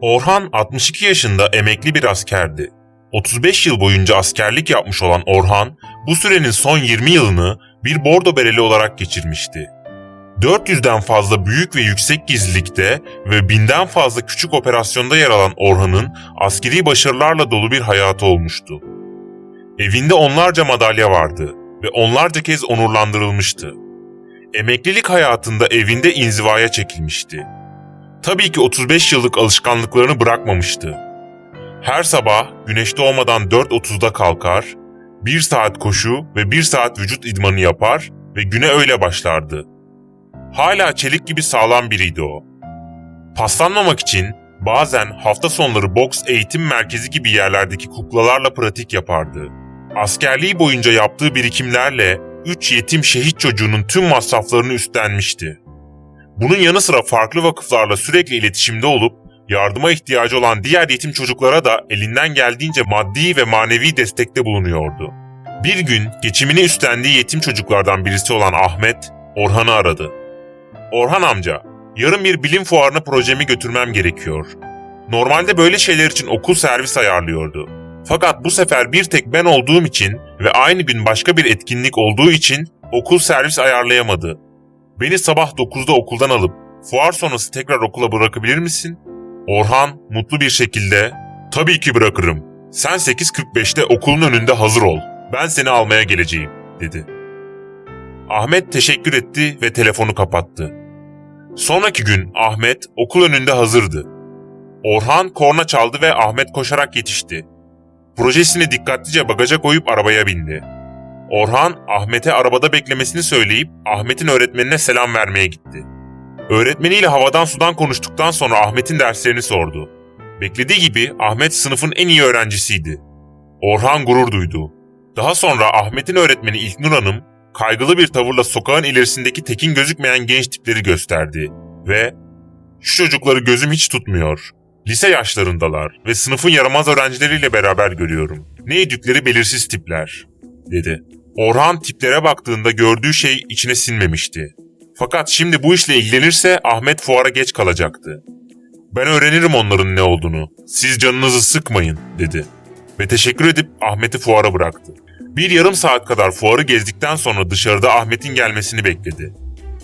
Orhan 62 yaşında emekli bir askerdi. 35 yıl boyunca askerlik yapmış olan Orhan, bu sürenin son 20 yılını bir bordo bereli olarak geçirmişti. 400'den fazla büyük ve yüksek gizlilikte ve binden fazla küçük operasyonda yer alan Orhan'ın askeri başarılarla dolu bir hayatı olmuştu. Evinde onlarca madalya vardı ve onlarca kez onurlandırılmıştı. Emeklilik hayatında evinde inzivaya çekilmişti. Tabii ki 35 yıllık alışkanlıklarını bırakmamıştı. Her sabah güneş doğmadan 4.30'da kalkar, 1 saat koşu ve 1 saat vücut idmanı yapar ve güne öyle başlardı. Hala çelik gibi sağlam biriydi o. Paslanmamak için bazen hafta sonları boks eğitim merkezi gibi yerlerdeki kuklalarla pratik yapardı. Askerliği boyunca yaptığı birikimlerle 3 yetim şehit çocuğunun tüm masraflarını üstlenmişti. Bunun yanı sıra farklı vakıflarla sürekli iletişimde olup yardıma ihtiyacı olan diğer yetim çocuklara da elinden geldiğince maddi ve manevi destekte bulunuyordu. Bir gün geçimini üstlendiği yetim çocuklardan birisi olan Ahmet, Orhan'ı aradı. Orhan amca, yarın bir bilim fuarına projemi götürmem gerekiyor. Normalde böyle şeyler için okul servis ayarlıyordu. Fakat bu sefer bir tek ben olduğum için ve aynı gün başka bir etkinlik olduğu için okul servis ayarlayamadı. Beni sabah 9'da okuldan alıp fuar sonrası tekrar okula bırakabilir misin? Orhan mutlu bir şekilde tabii ki bırakırım. Sen 8.45'te okulun önünde hazır ol. Ben seni almaya geleceğim dedi. Ahmet teşekkür etti ve telefonu kapattı. Sonraki gün Ahmet okul önünde hazırdı. Orhan korna çaldı ve Ahmet koşarak yetişti. Projesini dikkatlice bagaja koyup arabaya bindi. Orhan, Ahmet'e arabada beklemesini söyleyip Ahmet'in öğretmenine selam vermeye gitti. Öğretmeniyle havadan sudan konuştuktan sonra Ahmet'in derslerini sordu. Beklediği gibi Ahmet sınıfın en iyi öğrencisiydi. Orhan gurur duydu. Daha sonra Ahmet'in öğretmeni İlknur Hanım, kaygılı bir tavırla sokağın ilerisindeki tekin gözükmeyen genç tipleri gösterdi ve ''Şu çocukları gözüm hiç tutmuyor. Lise yaşlarındalar ve sınıfın yaramaz öğrencileriyle beraber görüyorum. Ne edükleri belirsiz tipler.'' dedi. Orhan tiplere baktığında gördüğü şey içine sinmemişti. Fakat şimdi bu işle ilgilenirse Ahmet fuara geç kalacaktı. Ben öğrenirim onların ne olduğunu. Siz canınızı sıkmayın dedi. Ve teşekkür edip Ahmet'i fuara bıraktı. Bir yarım saat kadar fuarı gezdikten sonra dışarıda Ahmet'in gelmesini bekledi.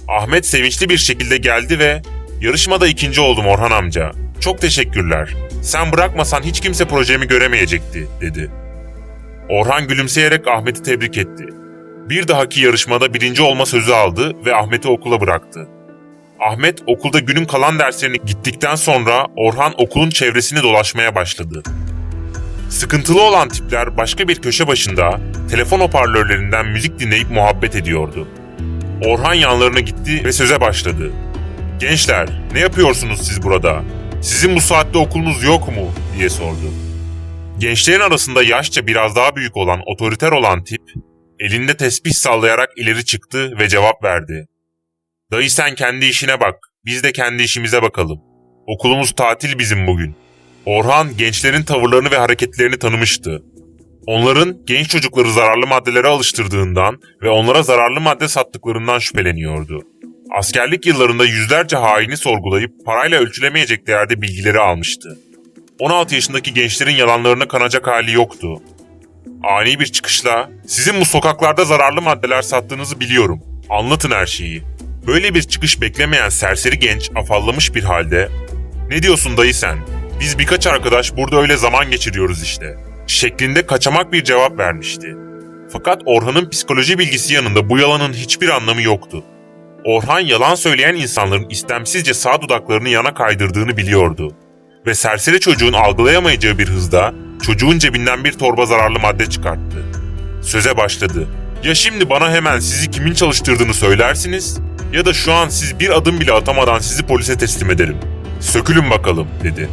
Ahmet sevinçli bir şekilde geldi ve yarışmada ikinci oldum Orhan amca. Çok teşekkürler. Sen bırakmasan hiç kimse projemi göremeyecekti dedi. Orhan gülümseyerek Ahmet'i tebrik etti. Bir dahaki yarışmada birinci olma sözü aldı ve Ahmet'i okula bıraktı. Ahmet okulda günün kalan derslerini gittikten sonra Orhan okulun çevresini dolaşmaya başladı. Sıkıntılı olan tipler başka bir köşe başında telefon hoparlörlerinden müzik dinleyip muhabbet ediyordu. Orhan yanlarına gitti ve söze başladı. Gençler, ne yapıyorsunuz siz burada? Sizin bu saatte okulunuz yok mu? diye sordu. Gençlerin arasında yaşça biraz daha büyük olan otoriter olan tip, elinde tesbih sallayarak ileri çıktı ve cevap verdi. Dayı sen kendi işine bak, biz de kendi işimize bakalım. Okulumuz tatil bizim bugün. Orhan gençlerin tavırlarını ve hareketlerini tanımıştı. Onların genç çocukları zararlı maddelere alıştırdığından ve onlara zararlı madde sattıklarından şüpheleniyordu. Askerlik yıllarında yüzlerce haini sorgulayıp parayla ölçülemeyecek değerde bilgileri almıştı. 16 yaşındaki gençlerin yalanlarına kanacak hali yoktu. Ani bir çıkışla, sizin bu sokaklarda zararlı maddeler sattığınızı biliyorum. Anlatın her şeyi. Böyle bir çıkış beklemeyen serseri genç afallamış bir halde, ne diyorsun dayı sen? Biz birkaç arkadaş burada öyle zaman geçiriyoruz işte. Şeklinde kaçamak bir cevap vermişti. Fakat Orhan'ın psikoloji bilgisi yanında bu yalanın hiçbir anlamı yoktu. Orhan yalan söyleyen insanların istemsizce sağ dudaklarını yana kaydırdığını biliyordu. Ve serseri çocuğun algılayamayacağı bir hızda çocuğun cebinden bir torba zararlı madde çıkarttı. Söze başladı. Ya şimdi bana hemen sizi kimin çalıştırdığını söylersiniz ya da şu an siz bir adım bile atamadan sizi polise teslim ederim. Sökülün bakalım dedi.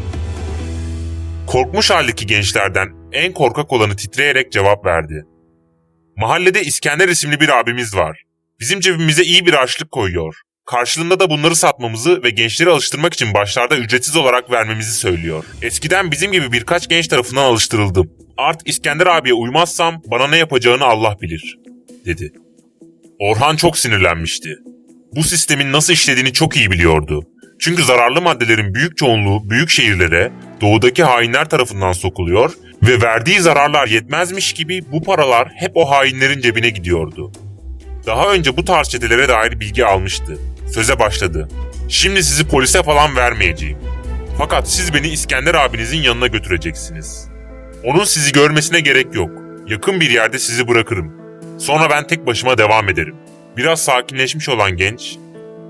Korkmuş haldeki gençlerden en korkak olanı titreyerek cevap verdi. Mahallede İskender isimli bir abimiz var. Bizim cebimize iyi bir harçlık koyuyor. Karşılığında da bunları satmamızı ve gençleri alıştırmak için başlarda ücretsiz olarak vermemizi söylüyor. Eskiden bizim gibi birkaç genç tarafından alıştırıldım. Art İskender abiye uymazsam bana ne yapacağını Allah bilir, dedi. Orhan çok sinirlenmişti. Bu sistemin nasıl işlediğini çok iyi biliyordu. Çünkü zararlı maddelerin büyük çoğunluğu büyük şehirlere doğudaki hainler tarafından sokuluyor ve verdiği zararlar yetmezmiş gibi bu paralar hep o hainlerin cebine gidiyordu. Daha önce bu tarz çetelere dair bilgi almıştı. Söze başladı. Şimdi sizi polise falan vermeyeceğim. Fakat siz beni İskender abinizin yanına götüreceksiniz. Onun sizi görmesine gerek yok. Yakın bir yerde sizi bırakırım. Sonra ben tek başıma devam ederim. Biraz sakinleşmiş olan genç,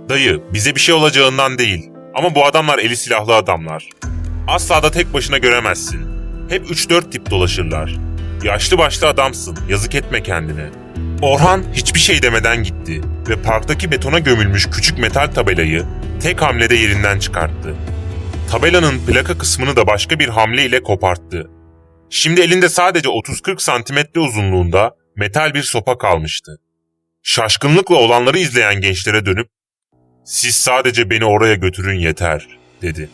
Dayı, bize bir şey olacağından değil. Ama bu adamlar eli silahlı adamlar. Asla da tek başına göremezsin. Hep 3-4 tip dolaşırlar. Yaşlı başlı adamsın, yazık etme kendine. Orhan hiçbir şey demeden gitti ve parktaki betona gömülmüş küçük metal tabelayı tek hamlede yerinden çıkarttı. Tabelanın plaka kısmını da başka bir hamle ile koparttı. Şimdi elinde sadece 30-40 santimetre uzunluğunda metal bir sopa kalmıştı. Şaşkınlıkla olanları izleyen gençlere dönüp siz sadece beni oraya götürün yeter, dedi.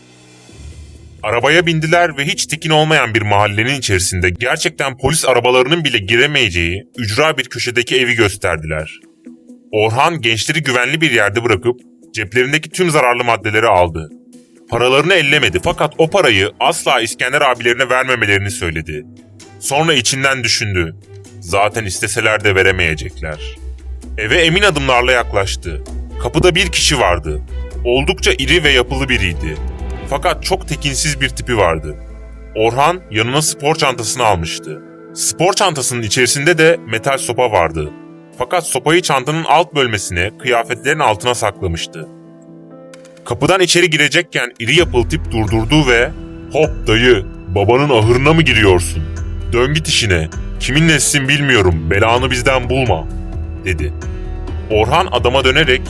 Arabaya bindiler ve hiç tekin olmayan bir mahallenin içerisinde gerçekten polis arabalarının bile giremeyeceği ücra bir köşedeki evi gösterdiler. Orhan gençleri güvenli bir yerde bırakıp ceplerindeki tüm zararlı maddeleri aldı. Paralarını ellemedi fakat o parayı asla İskender abilerine vermemelerini söyledi. Sonra içinden düşündü. Zaten isteseler de veremeyecekler. Eve emin adımlarla yaklaştı. Kapıda bir kişi vardı. Oldukça iri ve yapılı biriydi. Fakat çok tekinsiz bir tipi vardı. Orhan yanına spor çantasını almıştı. Spor çantasının içerisinde de metal sopa vardı. Fakat sopayı çantanın alt bölmesine, kıyafetlerin altına saklamıştı. Kapıdan içeri girecekken iri yapılı tip durdurdu ve ''Hop dayı, babanın ahırına mı giriyorsun? Dön git işine. Kimin nesisin bilmiyorum, belanı bizden bulma.'' dedi. Orhan adama dönerek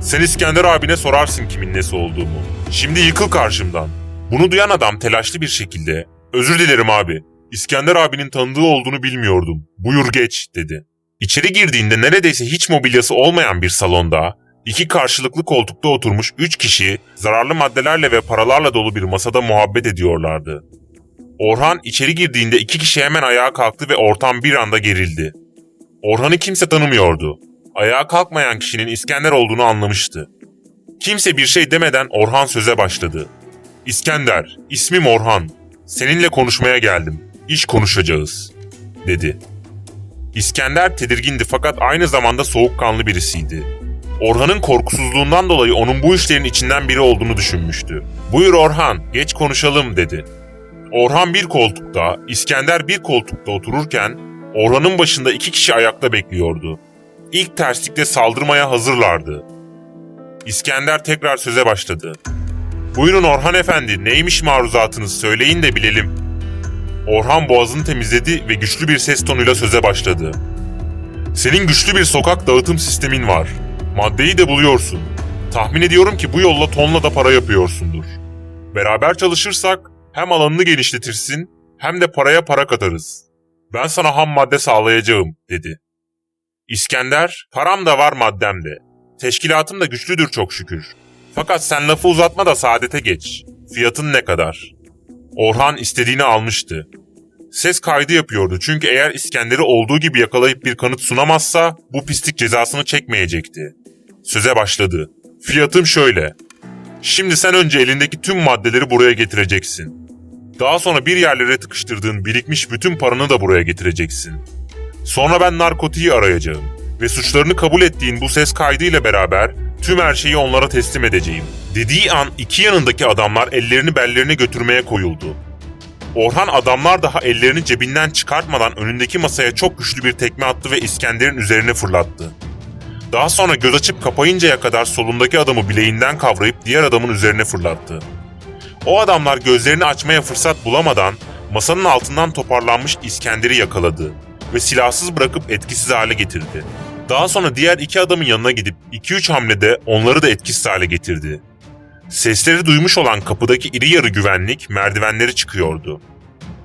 sen İskender abine sorarsın kimin nesi olduğumu. Şimdi yıkıl karşımdan. Bunu duyan adam telaşlı bir şekilde özür dilerim abi. İskender abinin tanıdığı olduğunu bilmiyordum. Buyur geç dedi. İçeri girdiğinde neredeyse hiç mobilyası olmayan bir salonda iki karşılıklı koltukta oturmuş üç kişi zararlı maddelerle ve paralarla dolu bir masada muhabbet ediyorlardı. Orhan içeri girdiğinde iki kişi hemen ayağa kalktı ve ortam bir anda gerildi. Orhan'ı kimse tanımıyordu ayağa kalkmayan kişinin İskender olduğunu anlamıştı. Kimse bir şey demeden Orhan söze başladı. İskender, ismim Orhan. Seninle konuşmaya geldim. İş konuşacağız, dedi. İskender tedirgindi fakat aynı zamanda soğukkanlı birisiydi. Orhan'ın korkusuzluğundan dolayı onun bu işlerin içinden biri olduğunu düşünmüştü. Buyur Orhan, geç konuşalım dedi. Orhan bir koltukta, İskender bir koltukta otururken Orhan'ın başında iki kişi ayakta bekliyordu ilk terslikte saldırmaya hazırlardı. İskender tekrar söze başladı. Buyurun Orhan Efendi, neymiş maruzatınız söyleyin de bilelim. Orhan boğazını temizledi ve güçlü bir ses tonuyla söze başladı. Senin güçlü bir sokak dağıtım sistemin var. Maddeyi de buluyorsun. Tahmin ediyorum ki bu yolla tonla da para yapıyorsundur. Beraber çalışırsak hem alanını genişletirsin hem de paraya para katarız. Ben sana ham madde sağlayacağım, dedi. İskender, param da var maddem de. Teşkilatım da güçlüdür çok şükür. Fakat sen lafı uzatma da saadete geç. Fiyatın ne kadar? Orhan istediğini almıştı. Ses kaydı yapıyordu çünkü eğer İskender'i olduğu gibi yakalayıp bir kanıt sunamazsa bu pislik cezasını çekmeyecekti. Söze başladı. Fiyatım şöyle. Şimdi sen önce elindeki tüm maddeleri buraya getireceksin. Daha sonra bir yerlere tıkıştırdığın birikmiş bütün paranı da buraya getireceksin. Sonra ben narkotiği arayacağım ve suçlarını kabul ettiğin bu ses kaydıyla beraber tüm her şeyi onlara teslim edeceğim. Dediği an iki yanındaki adamlar ellerini bellerine götürmeye koyuldu. Orhan adamlar daha ellerini cebinden çıkartmadan önündeki masaya çok güçlü bir tekme attı ve İskender'in üzerine fırlattı. Daha sonra göz açıp kapayıncaya kadar solundaki adamı bileğinden kavrayıp diğer adamın üzerine fırlattı. O adamlar gözlerini açmaya fırsat bulamadan masanın altından toparlanmış İskender'i yakaladı ve silahsız bırakıp etkisiz hale getirdi. Daha sonra diğer iki adamın yanına gidip 2-3 hamlede onları da etkisiz hale getirdi. Sesleri duymuş olan kapıdaki iri yarı güvenlik merdivenleri çıkıyordu.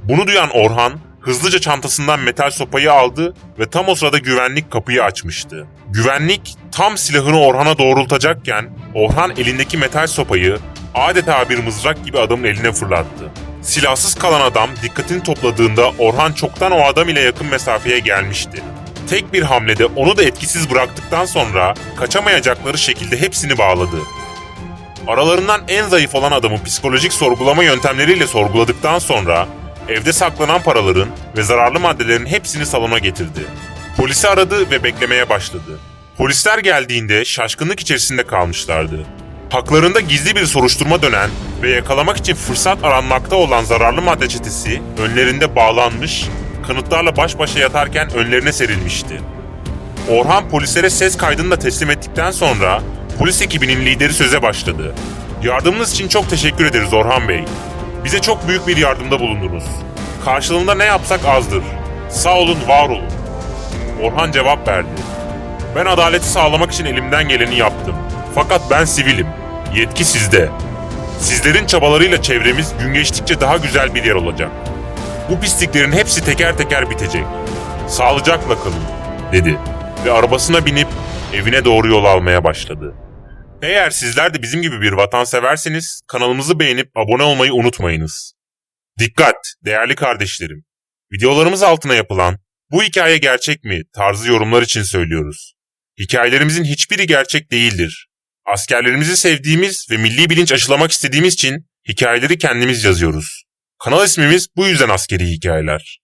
Bunu duyan Orhan hızlıca çantasından metal sopayı aldı ve tam o sırada güvenlik kapıyı açmıştı. Güvenlik tam silahını Orhan'a doğrultacakken Orhan elindeki metal sopayı adeta bir mızrak gibi adamın eline fırlattı. Silahsız kalan adam dikkatini topladığında Orhan çoktan o adam ile yakın mesafeye gelmişti. Tek bir hamlede onu da etkisiz bıraktıktan sonra kaçamayacakları şekilde hepsini bağladı. Aralarından en zayıf olan adamı psikolojik sorgulama yöntemleriyle sorguladıktan sonra evde saklanan paraların ve zararlı maddelerin hepsini salona getirdi. Polisi aradı ve beklemeye başladı. Polisler geldiğinde şaşkınlık içerisinde kalmışlardı. Haklarında gizli bir soruşturma dönen ve yakalamak için fırsat aranmakta olan zararlı madde çetesi önlerinde bağlanmış, kanıtlarla baş başa yatarken önlerine serilmişti. Orhan polislere ses kaydını da teslim ettikten sonra polis ekibinin lideri söze başladı. Yardımınız için çok teşekkür ederiz Orhan Bey. Bize çok büyük bir yardımda bulundunuz. Karşılığında ne yapsak azdır. Sağ olun, var olun. Orhan cevap verdi. Ben adaleti sağlamak için elimden geleni yaptım. Fakat ben sivilim. Yetki sizde. Sizlerin çabalarıyla çevremiz gün geçtikçe daha güzel bir yer olacak. Bu pisliklerin hepsi teker teker bitecek. Sağlıcakla kalın, dedi ve arabasına binip evine doğru yol almaya başladı. Eğer sizler de bizim gibi bir vatanseverseniz kanalımızı beğenip abone olmayı unutmayınız. Dikkat değerli kardeşlerim. Videolarımız altına yapılan bu hikaye gerçek mi tarzı yorumlar için söylüyoruz. Hikayelerimizin hiçbiri gerçek değildir. Askerlerimizi sevdiğimiz ve milli bilinç aşılamak istediğimiz için hikayeleri kendimiz yazıyoruz. Kanal ismimiz bu yüzden askeri hikayeler.